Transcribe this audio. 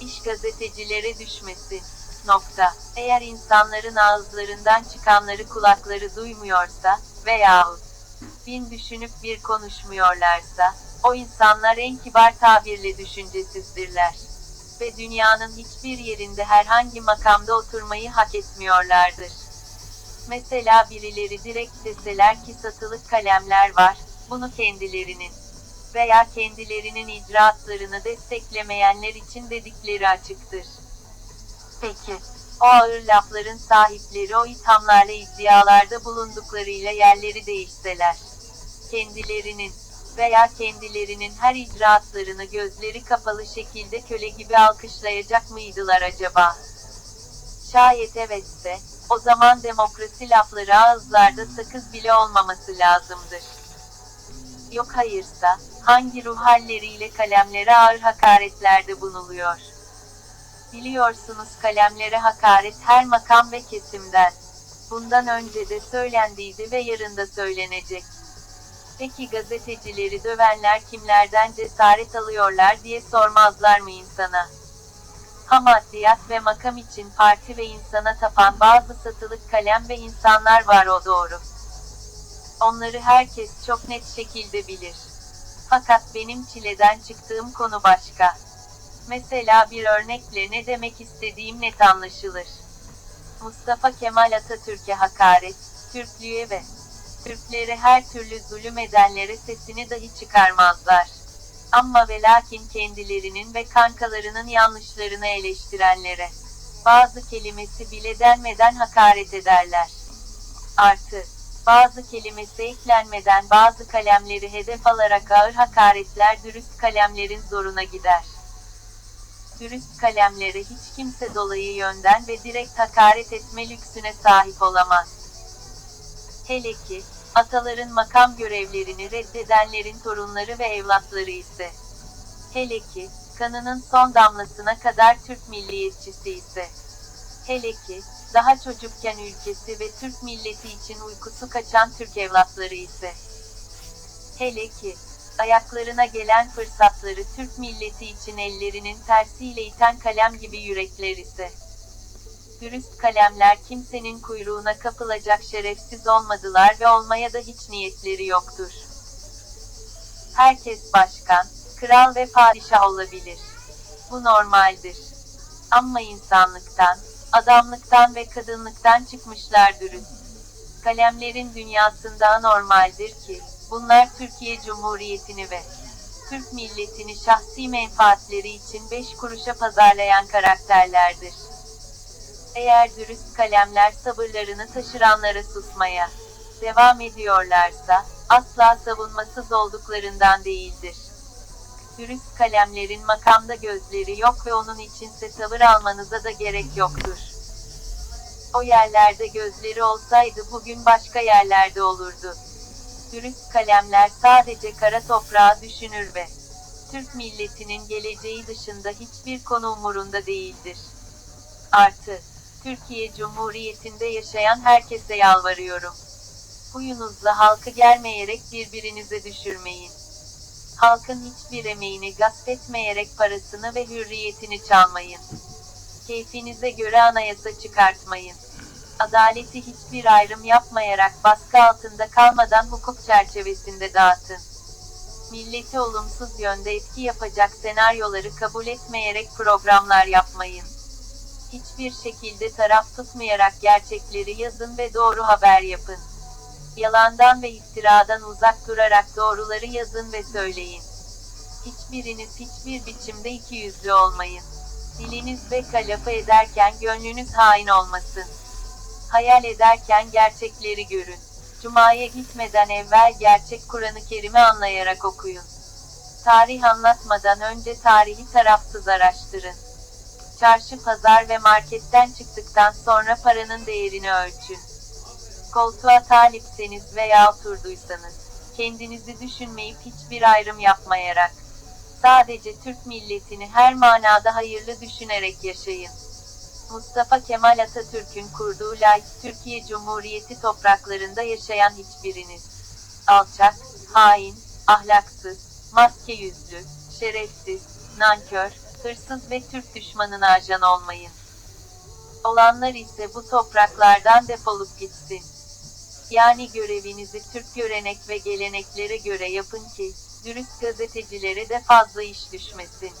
İş gazetecilere düşmesi. Nokta. Eğer insanların ağızlarından çıkanları kulakları duymuyorsa veyahut bin düşünüp bir konuşmuyorlarsa, o insanlar en kibar tabirle düşüncesizdirler. Ve dünyanın hiçbir yerinde herhangi makamda oturmayı hak etmiyorlardır. Mesela birileri direkt deseler ki satılık kalemler var, bunu kendilerinin veya kendilerinin icraatlarını desteklemeyenler için dedikleri açıktır. Peki, o ağır lafların sahipleri o ithamlarla iddialarda bulunduklarıyla yerleri değişseler, kendilerinin veya kendilerinin her icraatlarını gözleri kapalı şekilde köle gibi alkışlayacak mıydılar acaba? Şayet evetse, o zaman demokrasi lafları ağızlarda sakız bile olmaması lazımdır. Yok hayırsa, hangi ruh halleriyle kalemlere ağır hakaretlerde bulunuluyor? Biliyorsunuz kalemlere hakaret her makam ve kesimden. Bundan önce de söylendiydi ve yarın da söylenecek. Peki gazetecileri dövenler kimlerden cesaret alıyorlar diye sormazlar mı insana? Ha maddiyat ve makam için parti ve insana tapan bazı satılık kalem ve insanlar var o doğru. Onları herkes çok net şekilde bilir. Fakat benim çileden çıktığım konu başka. Mesela bir örnekle ne demek istediğim net anlaşılır. Mustafa Kemal Atatürk'e hakaret, Türklüğe ve Türklere her türlü zulüm edenlere sesini dahi çıkarmazlar. Ama ve lakin kendilerinin ve kankalarının yanlışlarını eleştirenlere, bazı kelimesi bile denmeden hakaret ederler. Artı, bazı kelimesi eklenmeden bazı kalemleri hedef alarak ağır hakaretler dürüst kalemlerin zoruna gider. Dürüst kalemlere hiç kimse dolayı yönden ve direkt hakaret etme lüksüne sahip olamaz. Hele ki, ataların makam görevlerini reddedenlerin torunları ve evlatları ise. Hele ki, kanının son damlasına kadar Türk milliyetçisi ise. Hele ki, daha çocukken ülkesi ve Türk milleti için uykusu kaçan Türk evlatları ise. Hele ki, ayaklarına gelen fırsatları Türk milleti için ellerinin tersiyle iten kalem gibi yürekler ise. Dürüst kalemler kimsenin kuyruğuna kapılacak şerefsiz olmadılar ve olmaya da hiç niyetleri yoktur. Herkes başkan, kral ve padişah olabilir. Bu normaldir. Ama insanlıktan, adamlıktan ve kadınlıktan çıkmışlar dürüst. Kalemlerin dünyasında anormaldir ki, bunlar Türkiye Cumhuriyeti'ni ve Türk milletini şahsi menfaatleri için beş kuruşa pazarlayan karakterlerdir. Eğer dürüst kalemler sabırlarını taşıranlara susmaya devam ediyorlarsa, asla savunmasız olduklarından değildir. Dürüst kalemlerin makamda gözleri yok ve onun içinse tavır almanıza da gerek yoktur. O yerlerde gözleri olsaydı bugün başka yerlerde olurdu. Dürüst kalemler sadece kara toprağı düşünür ve Türk milletinin geleceği dışında hiçbir konu umurunda değildir. Artı, Türkiye Cumhuriyeti'nde yaşayan herkese yalvarıyorum. Huyunuzla halkı gelmeyerek birbirinize düşürmeyin. Halkın hiçbir emeğini gasp etmeyerek parasını ve hürriyetini çalmayın. Keyfinize göre anayasa çıkartmayın. Adaleti hiçbir ayrım yapmayarak baskı altında kalmadan hukuk çerçevesinde dağıtın. Milleti olumsuz yönde etki yapacak senaryoları kabul etmeyerek programlar yapmayın. Hiçbir şekilde taraf tutmayarak gerçekleri yazın ve doğru haber yapın. Yalandan ve iftiradan uzak durarak doğruları yazın ve söyleyin. Hiçbiriniz hiçbir biçimde iki yüzlü olmayın. Diliniz beka lafı ederken gönlünüz hain olmasın. Hayal ederken gerçekleri görün. Cuma'ya gitmeden evvel gerçek Kur'an-ı Kerim'i anlayarak okuyun. Tarih anlatmadan önce tarihi tarafsız araştırın. Çarşı, pazar ve marketten çıktıktan sonra paranın değerini ölçün. Koltuğa talipseniz veya oturduysanız, kendinizi düşünmeyip hiçbir ayrım yapmayarak, sadece Türk milletini her manada hayırlı düşünerek yaşayın. Mustafa Kemal Atatürk'ün kurduğu layık Türkiye Cumhuriyeti topraklarında yaşayan hiçbiriniz, alçak, hain, ahlaksız, maske yüzlü, şerefsiz, nankör, Hırsız ve Türk düşmanına ajan olmayın. Olanlar ise bu topraklardan defolup gitsin. Yani görevinizi Türk görenek ve geleneklere göre yapın ki, dürüst gazetecilere de fazla iş düşmesin.